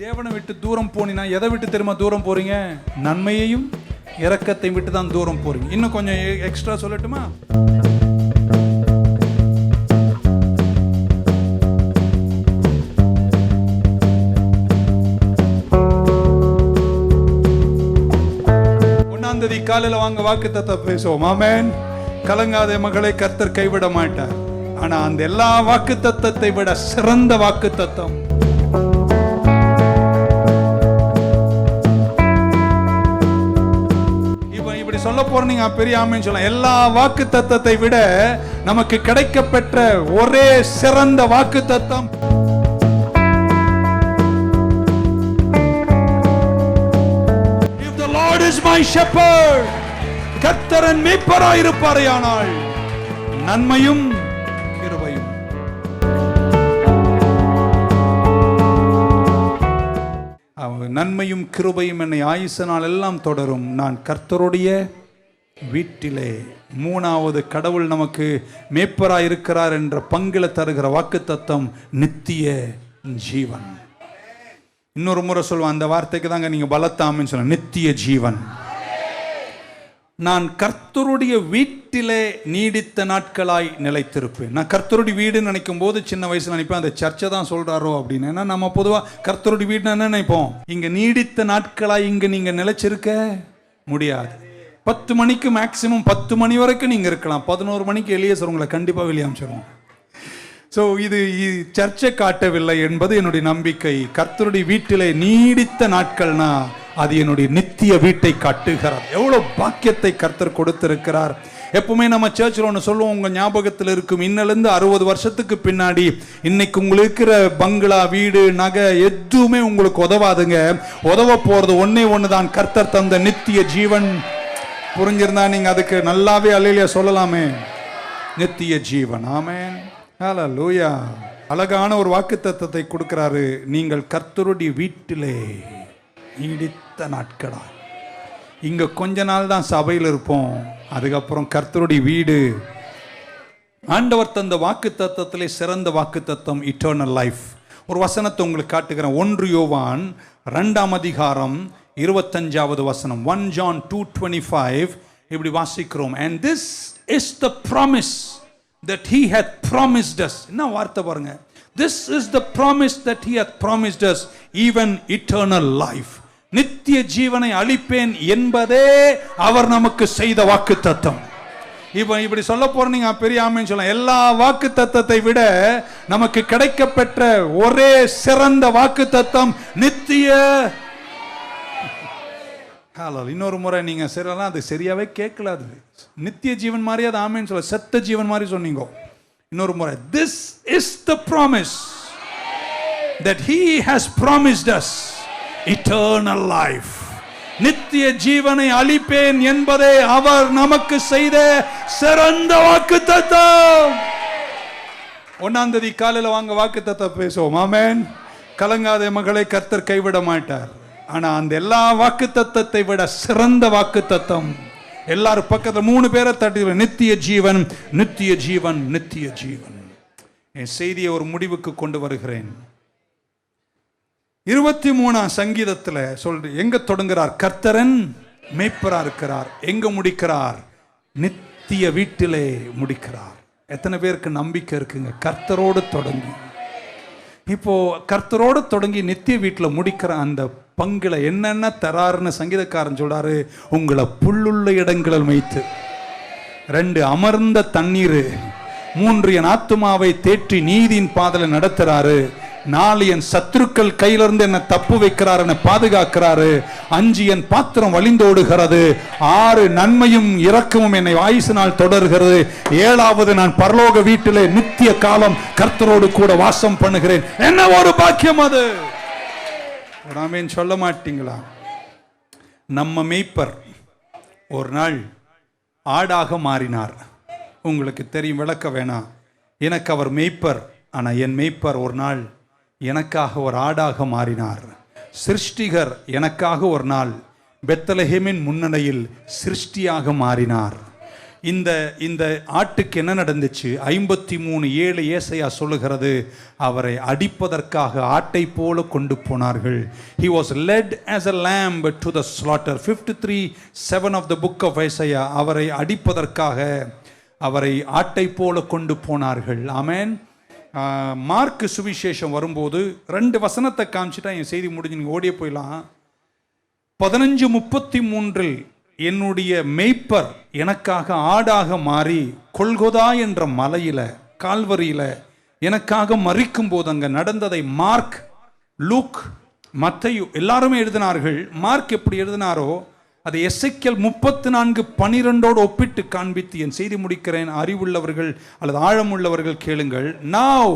தேவனை விட்டு தூரம் போனீங்கன்னா எதை விட்டு திரும்ப தூரம் போறீங்க? நன்மையையும் இறக்கத்தை விட்டு தான் தூரம் போறீங்க. இன்னும் கொஞ்சம் எக்ஸ்ட்ரா சொல்லட்டுமா? ஒன்னாம் தேதி காலையில வாங்க வாக்கு தத்த பேசுவோம். ஆமேன். கலங்காத மகளை கர்த்தர் கைவிட மாட்டார். ஆனா அந்த எல்லா வாக்கு தத்தத்தை விட சிறந்த வாக்கு தத்தம் சொல்ல போற நீங்க பெரிய ஆமைன்னு சொல்லலாம். எல்லா வாக்கு தத்தத்தை விட நமக்கு கிடைக்கப்பெற்ற ஒரே சிறந்த வாக்கு தத்தம் If the Lord is my shepherd, கர்த்தரன் நன்மையும் நன்மையும் கிருபையும் என்னை ஆயுச நாள் எல்லாம் தொடரும். நான் கர்த்தருடைய வீட்டிலே மூணாவது கடவுள் நமக்கு மேப்பராக இருக்கிறார் என்ற பங்கில தருகிற வாக்குத்தத்தம் நித்திய ஜீவன். இன்னொரு முறை சொல்லுவேன் அந்த வார்த்தைக்கு தாங்க நீங்கள் பலத்தாமின்னு சொன்ன நித்திய ஜீவன். நான் கர்த்தருடைய வீட்டிலே நீடித்த நாட்களாய் நிலைத்திருப்பேன். நான் கர்த்தருடைய வீடுன்னு நினைக்கும் போது சின்ன வயசுல நினைப்பேன் அந்த சர்ச்சை தான் சொல்றாரோ அப்படின்னு. ஏன்னா நம்ம பொதுவாக கர்த்தருடைய வீடுன்னு என்ன நினைப்போம்? இங்க நீடித்த நாட்களாய் இங்க நீங்க நிலைச்சிருக்க முடியாது. பத்து மணிக்கு மேக்சிமம் பத்து மணி வரைக்கும் நீங்க இருக்கலாம். பதினோரு மணிக்கு எளியசர் உங்களை கண்டிப்பாக வெளியே அமைச்சிருவோம் ஸோ இது சர்ச்சை காட்டவில்லை என்பது என்னுடைய நம்பிக்கை. கர்த்தருடைய வீட்டிலே நீடித்த நாட்கள்னா அது என்னுடைய நித்திய வீட்டை காட்டுகிறார். எவ்வளோ பாக்கியத்தை கர்த்தர் கொடுத்திருக்கிறார். எப்பவுமே நம்ம சர்ச்சில் ஒன்று சொல்லுவோம் உங்கள் ஞாபகத்தில் இருக்கும் இன்னிலேருந்து அறுபது வருஷத்துக்கு பின்னாடி இன்னைக்கு உங்களுக்கு இருக்கிற பங்களா வீடு நகை எதுவுமே உங்களுக்கு உதவாதுங்க. உதவ போகிறது ஒன்றே ஒன்று தான் கர்த்தர் தந்த நித்திய ஜீவன். புரிஞ்சிருந்தா நீங்கள் அதுக்கு நல்லாவே அலையில சொல்லலாமே. நித்திய ஜீவன். அல லூயா அழகான ஒரு வாக்கியத்தை கொடுக்குறாரு. நீங்கள் கர்த்தருடைய வீட்டிலே நீடித்த நாட்களா இங்க கொஞ்ச நாள் தான் சபையில் இருப்போம். அதுக்கப்புறம் கர்த்தருடைய வீடு. ஆண்டவர் தந்த வாக்கு தத்துவத்திலே சிறந்த வாக்கு தத்துவம் இட்டர்னல் லைஃப் ஒரு வசனத்தை உங்களுக்கு காட்டுகிறேன். ஒன்று யோவான் ரெண்டாம் அதிகாரம் இருபத்தஞ்சாவது வசனம். One John two twenty five. இப்படி வாசிக்கிறோம். And this is the promise that he hath promised us என்ன வார்த்தை பாருங்க. This is the promise that he hath promised us even eternal life நித்திய ஜீவனை அளிப்பேன் என்பதே அவர் நமக்கு செய்த வாக்கு தத்தம் இப்போ இப்படி சொல்ல போற நீங்க பெரிய ஆமைன்னு சொல்லலாம். எல்லா வாக்கு தத்தத்தை விட நமக்கு கிடைக்கப்பெற்ற ஒரே சிறந்த வாக்கு தத்தம் நித்திய இன்னொரு முறை நீங்க சரிலாம் அது சரியாவே கேட்கல அது. நித்திய ஜீவன் மாதிரி அது ஆமைன்னு சொல்ல செத்த ஜீவன் மாதிரி சொன்னீங்க. இன்னொரு முறை this is the promise that he has promised us eternal life நித்திய ஜீவனை அளிப்பேன் என்பதே அவர் நமக்கு செய்த சிறந்த வாக்கு தத்தம் ஒன்னாம் தேதி காலையில் வாங்க வாக்கு தத்தம் பேசுவோம். ஆமேன். கலங்காத மகளை கர்த்தர் கைவிட மாட்டார். ஆனா அந்த எல்லா வாக்கு தத்தத்தை விட சிறந்த வாக்கு தத்தம் எல்லாரும் பக்கத்துல மூணு பேரை தட்டி நித்திய ஜீவன் நித்திய ஜீவன் நித்திய ஜீவன். என் செய்தியை ஒரு முடிவுக்கு கொண்டு வருகிறேன். இருபத்தி மூணாம் சங்கீதத்தில் சொல்ற எங்க தொடங்குறார்? கர்த்தரன் மேய்ப்பரா இருக்கிறார். எங்க முடிக்கிறார்? நித்திய வீட்டிலே முடிக்கிறார். எத்தனை பேருக்கு நம்பிக்கை இருக்குங்க? கர்த்தரோடு தொடங்கி. இப்போ கர்த்தரோடு தொடங்கி நித்திய வீட்டில் முடிக்கிற அந்த பங்குல என்னென்ன தராருன்னு சங்கீதக்காரன் சொல்றாரு. உங்களை புல்லுள்ள இடங்களில் வைத்து ரெண்டு அமர்ந்த தண்ணீர் மூன்று என் ஆத்துமாவை தேற்றி நீதியின் பாதலை நடத்துறாரு. நாலு என் சத்துருக்கள் கையிலிருந்து என்னை தப்பு வைக்கிறார் என்னை பாதுகாக்கிறாரு. அஞ்சு என் பாத்திரம் வழிந்தோடுகிறது. ஆறு நன்மையும் இரக்கமும் என்னை ஆயுசினால் தொடர்கிறது. ஏழாவது நான் பரலோக வீட்டிலே நித்திய காலம் கர்த்தரோடு கூட வாசம் பண்ணுகிறேன். என்ன ஒரு பாக்கியம் அது? ராமேன் சொல்ல மாட்டீங்களா? நம்ம மெய்ப்பர் ஒரு நாள் ஆடாக மாறினார். உங்களுக்கு தெரியும் விளக்க வேணாம். எனக்கு அவர் மெய்ப்பர் ஆனால் என் மெய்ப்பர் ஒரு நாள் எனக்காக ஒரு ஆடாக மாறினார். சிருஷ்டிகர் எனக்காக ஒரு நாள் பெத்தலஹேமின் முன்னணியில் சிருஷ்டியாக மாறினார். இந்த இந்த ஆட்டுக்கு என்ன நடந்துச்சு? ஐம்பத்தி மூணு ஏழு ஏசையா சொல்லுகிறது அவரை அடிப்பதற்காக ஆட்டை போல கொண்டு போனார்கள். He was led as a lamb to the slaughter fifty three seven of the book of Isaiah அவரை அடிப்பதற்காக அவரை ஆட்டை போல கொண்டு போனார்கள். ஆமேன் மார்க்கு சுவிசேஷம் வரும்போது ரெண்டு வசனத்தை காமிச்சிட்டா என் செய்தி முடிஞ்சு நீங்கள் ஓடியே போயிடலாம். பதினஞ்சு முப்பத்தி மூன்றில் என்னுடைய மெய்ப்பர் எனக்காக ஆடாக மாறி கொல்கொதா என்ற மலையில் கால்வரியில் எனக்காக மறிக்கும் போது அங்கே நடந்ததை மார்க் லூக் மத்தையு எல்லாருமே எழுதினார்கள். மார்க் எப்படி எழுதினாரோ அதை எஸ்ஐக்கியல் முப்பத்தி நான்கு பனிரெண்டோடு ஒப்பிட்டு காண்பித்து என் செய்தி முடிக்கிறேன். அறிவுள்ளவர்கள் அல்லது ஆழமுள்ளவர்கள் கேளுங்கள். Now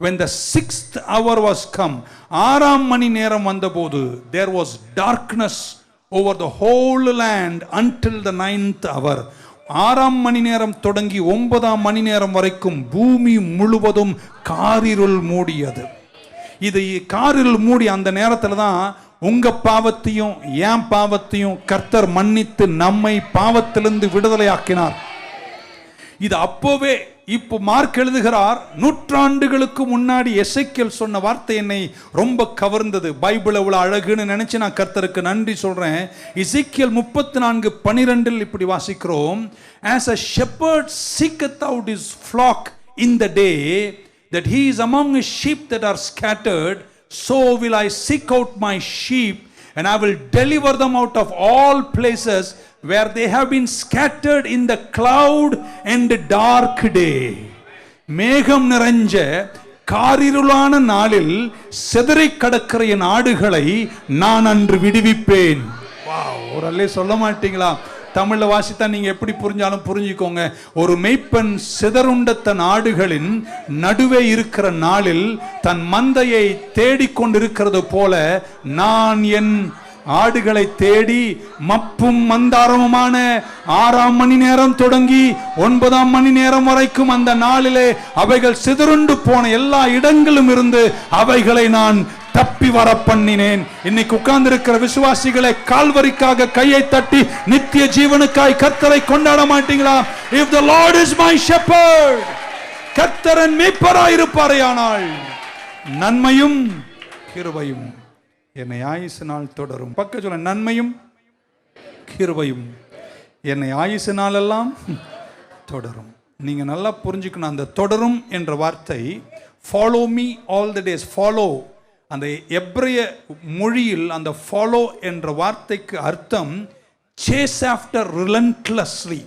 when the sixth hour was come ஆறாம் மணி நேரம் வந்தபோது there was darkness over the whole land until the ninth hour ஆறாம் மணி நேரம் தொடங்கி ஒன்பதாம் மணி நேரம் வரைக்கும் பூமி முழுவதும் காரிருள் மூடியது. இது காரிருள் மூடி அந்த நேரத்தில் தான் உங்க பாவத்தையும் என் பாவத்தையும் கர்த்தர் மன்னித்து நம்மை பாவத்திலிருந்து விடுதலையாக்கினார். இது அப்போவே இப்போ மார்க் எழுதுகிறார் நூற்றாண்டுகளுக்கு முன்னாடி எசைக்கல் சொன்ன வார்த்தை என்னை ரொம்ப கவர்ந்தது. பைபிள் அவ்வளோ அழகுன்னு நினச்சி நான் கர்த்தருக்கு நன்றி சொல்கிறேன் இசைக்கியல் முப்பத்தி நான்கு பனிரெண்டில் இப்படி வாசிக்கிறோம். As a shepherd seeketh out his flock in the day that he is among sheep that are scattered so will I seek out my sheep and I will deliver them out of all places where they have been scattered in the cloud and dark day. மேகம் நிறைஞ்ச காரிருளான நாளில் சிதறை கடக்கிற என் ஆடுகளை நான் அன்று விடுவிப்பேன் Wow, ஒரு அல்லே சொல்ல மாட்டீங்களா தமிழில் வாசித்தா நீங்கள் எப்படி புரிஞ்சாலும் புரிஞ்சுக்கோங்க. ஒரு மெய்ப்பன் சிதறுண்ட தன் ஆடுகளின் நடுவே இருக்கிற நாளில் தன் மந்தையை தேடிக்கொண்டிருக்கிறது போல நான் என் ஆடுகளை தேடி மப்பும் மந்தாரமுமான ஆறாம் மணி நேரம் தொடங்கி ஒன்பதாம் மணி நேரம் வரைக்கும் அந்த நாளிலே அவைகள் சிதறுண்டு போன எல்லா இடங்களும் இருந்து அவைகளை நான் தப்பி வர பண்ணினேன் இன்னைக்கு உட்கார்ந்து இருக்கிற விசுவாசிகளை கால்வரிக்காக கையை தட்டி நித்திய ஜீவனுக்காய் கர்த்தரை கொண்டாட மாட்டீங்களா? If the Lord is my shepherd கர்த்தரன் மீட்பராயிருப்பாரையானால் நன்மையும் கிருபையும் என்னை ஆயுசு நாள் தொடரும். பக்க சொல்ல நன்மையும் கிருபையும் என்னை ஆயுசு நாளெல்லாம் தொடரும். நீங்கள் நல்லா புரிஞ்சுக்கணும் அந்த தொடரும் என்ற வார்த்தை follow me all the days follow அந்த எப்ரைய மொழியில் அந்த ஃபாலோ என்ற வார்த்தைக்கு அர்த்தம் சேஸ் ஆஃப்டர் ரிலன்ட்லெஸ்லி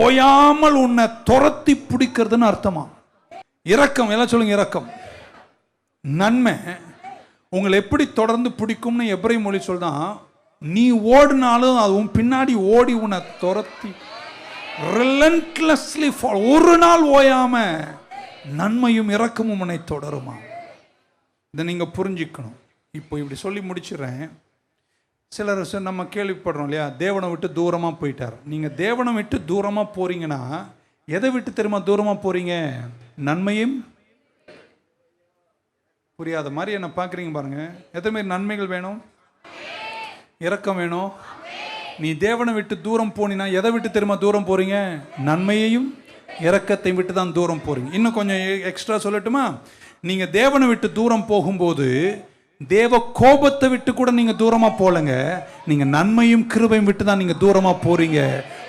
ஓயாமல் உன்னை துரத்தி பிடிக்கிறதுன்னு அர்த்தமா? இரக்கம் எல்லாம் சொல்லுங்க இரக்கம். நன்மை உங்களை எப்படி தொடர்ந்து பிடிக்கும்னு எப்ரை மொழி சொல்றான் நீ ஓடினாலும் அது உன் பின்னாடி ஓடி உன்னை துரத்தி ரிலன்ட்லெஸ்லி ஒரு நாள் ஓயாம நன்மையும் இறக்கமும் உன்னை தொடருமா? இதை நீங்கள் புரிஞ்சுக்கணும். இப்போ இப்படி சொல்லி முடிச்சிடுறேன் சிலர் நம்ம கேள்விப்படுறோம் இல்லையா? தேவனை விட்டு தூரமாக போயிட்டார். நீங்கள் தேவனை விட்டு தூரமாக போகிறீங்கன்னா எதை விட்டு திரும்ப தூரமாக போகிறீங்க நன்மையும்? புரியாத மாதிரி என்னை பார்க்குறீங்க பாருங்கள் எத்தனை பேர் நன்மைகள் வேணும்? இறக்கம் வேணும்? நீ தேவனை விட்டு தூரம் போனீன்னா எதை விட்டு திரும்ப தூரம் போகிறீங்க நன்மையையும் இறக்கத்தை விட்டு தான் தூரம் போகிறீங்க இன்னும் கொஞ்சம் எக்ஸ்ட்ரா சொல்லட்டுமா? நீங்க தேவனை விட்டு தூரம் போகும்போது தேவ கோபத்தை விட்டு கூட நீங்க தூரமா போலங்க. நீங்க நன்மையும் கிருபையும் விட்டு தான் நீங்க தூரமா போறீங்க.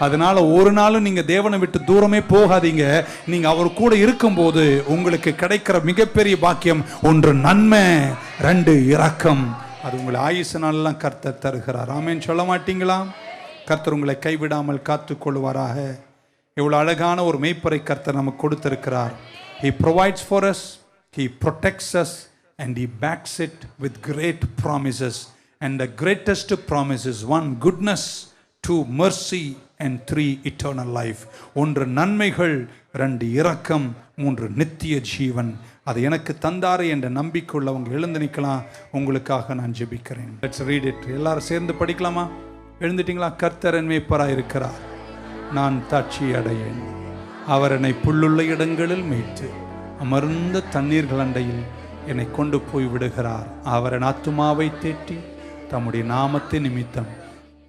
அதனால ஒரு நாளும் நீங்க தேவனை விட்டு தூரமே போகாதீங்க. நீங்க அவர் கூட இருக்கும்போது உங்களுக்கு கிடைக்கிற மிகப்பெரிய பாக்கியம் ஒன்று நன்மை ரெண்டு இரக்கம். அது உங்களை ஆயுசு நாளெல்லாம் கர்த்தர் தருகிறார். ஆமேன்னு சொல்ல மாட்டீங்களா? கர்த்தர் உங்களை கைவிடாமல் காத்து கொள்வாராக இவ்வளோ அழகான ஒரு மெய்ப்பறை கர்த்தர் நமக்கு கொடுத்திருக்கிறார். He provides for us he protects us and he backs it with great promises. And the greatest promise is one goodness two mercy and three eternal life. ஒன்று நன்மைகள் ரெண்டு இரக்கம் மூன்று நித்திய ஜீவன். அது எனக்கு தந்தாரே என்ற நம்பிக்கை உள்ளவங்க எழுந்து நிற்கலாம். உங்களுக்காக நான் ஜெபிக்கிறேன். லெட்ஸ் ரீட் இட் எல்லாரும் சேர்ந்து படிக்கலாமா? எழுந்துட்டீங்களா? கர்த்தர் என் இருக்கிறார். நான் தாட்சி அடையேன். அவர் என்னை புல்லுள்ள இடங்களில் மீட்டு அமர்ந்த தண்ணீர்கள் அண்டையில் என்னை கொண்டு போய் விடுகிறார். அவர் என் ஆத்துமாவை தேட்டி தம்முடைய நாமத்தை நிமித்தம்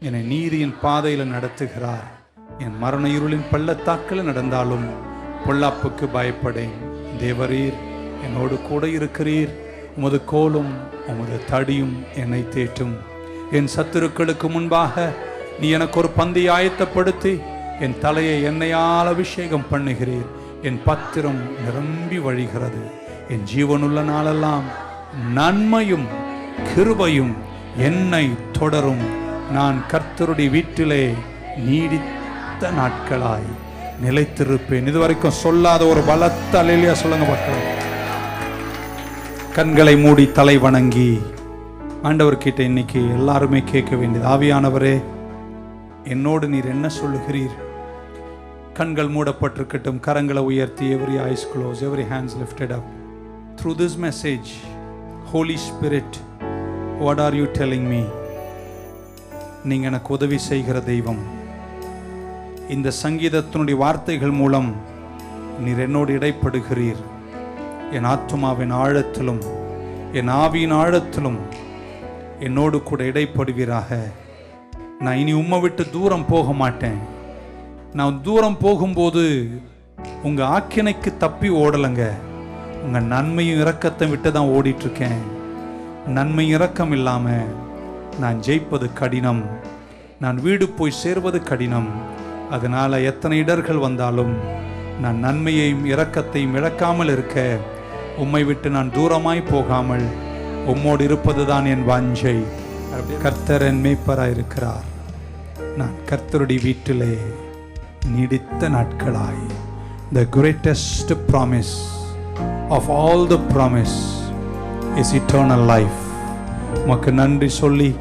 என்னை நீதியின் பாதையில் நடத்துகிறார். என் மரண இருளின் பள்ளத்தாக்கில் நடந்தாலும் பொல்லாப்புக்கு பயப்படேன். தேவரீர் என்னோடு கூட இருக்கிறீர். உமது கோலும் உமது தடியும் என்னை தேற்றும். என் சத்துருக்களுக்கு முன்பாக நீ எனக்கு ஒரு பந்தி ஆயத்தப்படுத்தி என் தலையை எண்ணெயால் அபிஷேகம் பண்ணுகிறீர். என் பத்திரம் நிரம்பி வழிகிறது. என் ஜீவனுள்ள நாளெல்லாம் நன்மையும் கிருபையும் என்னை தொடரும். நான் கர்த்தருடைய வீட்டிலே நீடித்த நாட்களாய் நிலைத்திருப்பேன். இதுவரைக்கும் சொல்லாத ஒரு பலத்த அலையிலையா சொல்லுங்க பார்க்கலாம் கண்களை மூடி தலை வணங்கி ஆண்டவர்கிட்ட இன்னைக்கு எல்லாருமே கேட்க வேண்டியது ஆவியானவரே என்னோடு நீர் என்ன சொல்லுகிறீர்? கண்கள் மூடப்பட்டிருக்கட்டும் கரங்களை உயர்த்தி every eyes close every hands lifted up through this message Holy Spirit what are you telling me நீங்கள் எனக்கு உதவி செய்கிற தெய்வம். இந்த சங்கீதத்தினுடைய வார்த்தைகள் மூலம் நீர் என்னோடு இடைப்படுகிறீர். என் ஆத்துமாவின் ஆழத்திலும் என் ஆவியின் ஆழத்திலும் என்னோடு கூட இடைப்படுவீராக. நான் இனி உம்மை விட்டு தூரம் போக மாட்டேன். நான் தூரம் போகும்போது உங்க ஆக்கினைக்கு தப்பி ஓடலைங்க. உங்க நன்மையும் இரக்கத்தை விட்டு தான் ஓடிட்டு இருக்கேன் நன்மை இரக்கம் இல்லாம நான் ஜெயிப்பது கடினம். நான் வீடு போய் சேர்வது கடினம். அதனால எத்தனை இடர்கள் வந்தாலும் நான் நன்மையையும் இரக்கத்தையும் இழக்காமல் இருக்க உம்மை விட்டு நான் தூரமாய் போகாமல் உம்மோடு இருப்பதுதான் என் வாஞ்சை. கர்த்தர் என் மேய்ப்பராயிருக்கிறார். நான் கர்த்தருடைய வீட்டிலே நீடித்த நாட்களாய். The greatest promise of all the promise is eternal life உமக்கு நன்றி சொல்லி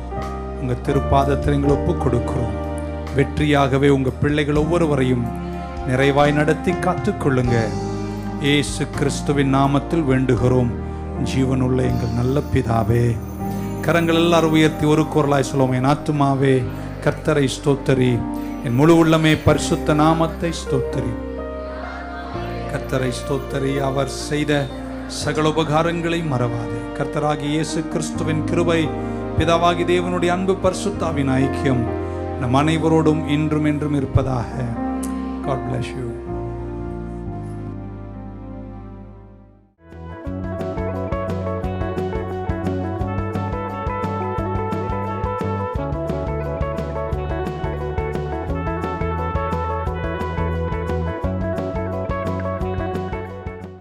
உங்கள் திருப்பாதத்தில் எங்களை ஒப்பு கொடுக்கிறோம். வெற்றியாகவே உங்கள் பிள்ளைகள் ஒவ்வொருவரையும் நிறைவாய் நடத்தி காத்துக்கொள்ளுங்க ஏசு கிறிஸ்துவின் நாமத்தில் வேண்டுகிறோம். ஜீவனுள்ள எங்கள் நல்ல பிதாவே. கரங்கள் எல்லாரும் உயர்த்தி ஒரு குரலாய் சொல்லுவோம். என் ஆத்துமாவே கர்த்தரை ஸ்தோத்தரி. என் முழு உள்ளமே பரிசுத்த நாமத்தை ஸ்தோத்தரி. கர்த்தரை ஸ்தோத்தரி அவர் செய்த சகல உபகாரங்களை மறவாதே. கர்த்தராகி இயேசு கிறிஸ்துவின் கிருபை பிதாவாகி தேவனுடைய அன்பு பரிசுத்தாவின் ஐக்கியம் நம் அனைவரோடும் இன்றும் என்றும் இருப்பதாக. God bless you